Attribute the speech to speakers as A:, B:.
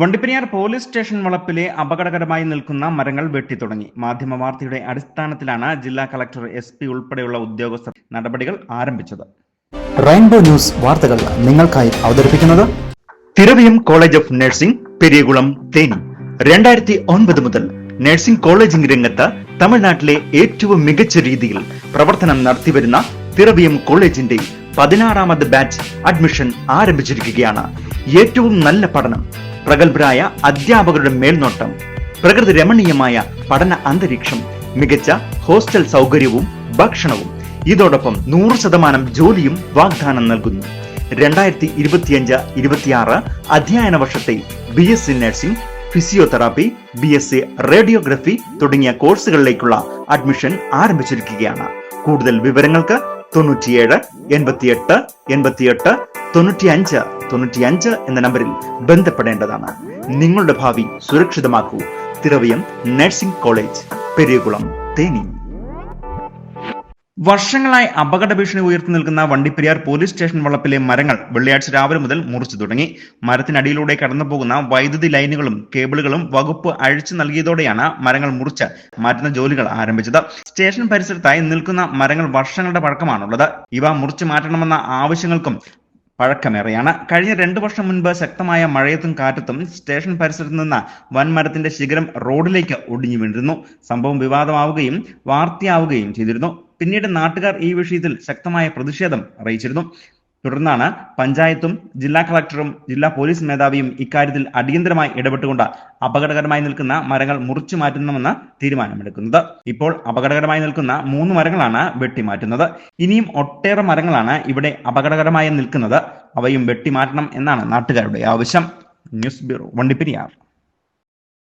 A: Vandiperiyar police station വളപ്പിലെ അപകടകരമായി നിൽക്കുന്ന മരങ്ങൾ വെട്ടിത്തുടങ്ങി മാധ്യമ വാർത്തയുടെ അടിസ്ഥാനത്തിലാണ് ജില്ലാ കളക്ടർ എസ് പി ഉൾപ്പെടെയുള്ള ഉദ്യോഗസ്ഥർ നടപടികൾ ആരംഭിച്ചത്.
B: റെയിൻബോ ന്യൂസ് വാർത്തകൾ നിങ്ങൾക്കായി അവതരിപ്പിക്കുന്നത്
C: Thiraviyam college of nursing Periyakulam Theni. രണ്ടായിരത്തി ഒൻപത് മുതൽ നഴ്സിംഗ് കോളേജിംഗ് രംഗത്ത് തമിഴ്നാട്ടിലെ ഏറ്റവും മികച്ച രീതിയിൽ പ്രവർത്തനം നടത്തിവരുന്ന തിരവിയം കോളേജിന്റെ പതിനാറാമത് ബാച്ച് അഡ്മിഷൻ ആരംഭിച്ചിരിക്കുകയാണ്. ഏറ്റവും നല്ല പഠനം പ്രഗത്ഭരായ അധ്യാപകരുടെ മേൽനോട്ടം പ്രകൃതി രമണീയമായ പഠന അന്തരീക്ഷം മികച്ച ഹോസ്റ്റൽ സൗകര്യവും ഭക്ഷണവും. ഇതോടൊപ്പം നൂറ് ശതമാനം ജോലിയും വാഗ്ദാനം നൽകുന്നു. രണ്ടായിരത്തി ഇരുപത്തിയഞ്ച് ഇരുപത്തിയാറ് അധ്യയന വർഷത്തെ B S C nursing physiotherapy B S C radiography തുടങ്ങിയ കോഴ്സുകളിലേക്കുള്ള അഡ്മിഷൻ ആരംഭിച്ചിരിക്കുകയാണ്. കൂടുതൽ വിവരങ്ങൾക്ക് തൊണ്ണൂറ്റിയേഴ് എൺപത്തിയെട്ട് എൺപത്തിയെട്ട് തൊണ്ണൂറ്റിയഞ്ച് തൊണ്ണൂറ്റിയഞ്ച് എന്ന നമ്പറിൽ ബന്ധപ്പെടേണ്ടതാണ്. നിങ്ങളുടെ ഭാവി സുരക്ഷിതമാക്കൂ. Thiraviyam nursing college Periyakulam Theni.
A: വർഷങ്ങളായി അപകട ഭീഷണി ഉയർത്തി നിൽക്കുന്ന വണ്ടിപ്പെരിയാർ പോലീസ് സ്റ്റേഷൻ വളപ്പിലെ മരങ്ങൾ വെള്ളിയാഴ്ച രാവിലെ മുതൽ മുറിച്ചു തുടങ്ങി. മരത്തിനടിയിലൂടെ കടന്നു പോകുന്ന വൈദ്യുതി ലൈനുകളും കേബിളുകളും വകുപ്പ് അഴിച്ചു നൽകിയതോടെയാണ് മരങ്ങൾ മുറിച്ച് മാറ്റുന്ന ജോലികൾ ആരംഭിച്ചത്. സ്റ്റേഷൻ പരിസരത്തായി നിൽക്കുന്ന മരങ്ങൾ വർഷങ്ങളുടെ പഴക്കമാണുള്ളത്. ഇവ മുറിച്ചു മാറ്റണമെന്ന ആവശ്യങ്ങൾക്കും പഴക്കമേറെയാണ്. കഴിഞ്ഞ രണ്ടു വർഷം മുൻപ് ശക്തമായ മഴയത്തും കാറ്റത്തും സ്റ്റേഷൻ പരിസരത്ത് നിന്ന് വൻമരത്തിന്റെ ശിഖരം റോഡിലേക്ക് ഒടിഞ്ഞു വീണിരുന്നു. സംഭവം വിവാദമാവുകയും വാർത്തയാവുകയും ചെയ്തിരുന്നു. പിന്നീട് നാട്ടുകാർ ഈ വിഷയത്തിൽ ശക്തമായ പ്രതിഷേധം അറിയിച്ചിരുന്നു. തുടർന്നാണ് പഞ്ചായത്തും ജില്ലാ കളക്ടറും ജില്ലാ പോലീസ് മേധാവിയും ഇക്കാര്യത്തിൽ അടിയന്തരമായി ഇടപെട്ടുകൊണ്ട് അപകടകരമായി നിൽക്കുന്ന മരങ്ങൾ മുറിച്ചു മാറ്റുന്നുവെന്ന് തീരുമാനമെടുക്കുന്നത്. ഇപ്പോൾ അപകടകരമായി നിൽക്കുന്ന മൂന്ന് മരങ്ങളാണ് വെട്ടിമാറ്റുന്നത്. ഇനിയും ഒട്ടേറെ മരങ്ങളാണ് ഇവിടെ അപകടകരമായി നിൽക്കുന്നത്. അവയും വെട്ടിമാറ്റണം എന്നാണ് നാട്ടുകാരുടെ ആവശ്യം. News bureau Vandiperiyar.